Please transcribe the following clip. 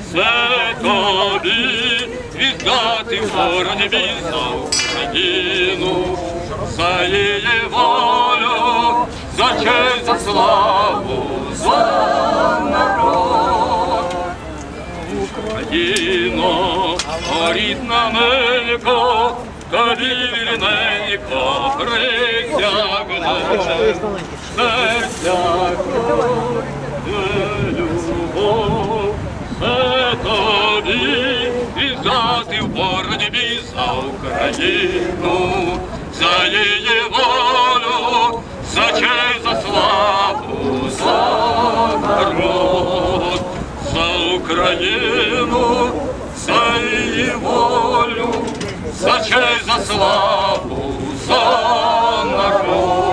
Все тобі віддати боротьбі за Україну, за її волю, за честь, за славу, за народ. Україно, рідна ненько, тобі вірненько присягне. Присягне тобі і знати в боротьбі за Україну, за її волю, за честь, за славу, за народ, за Україну, за її волю, за честь, за славу, за народ.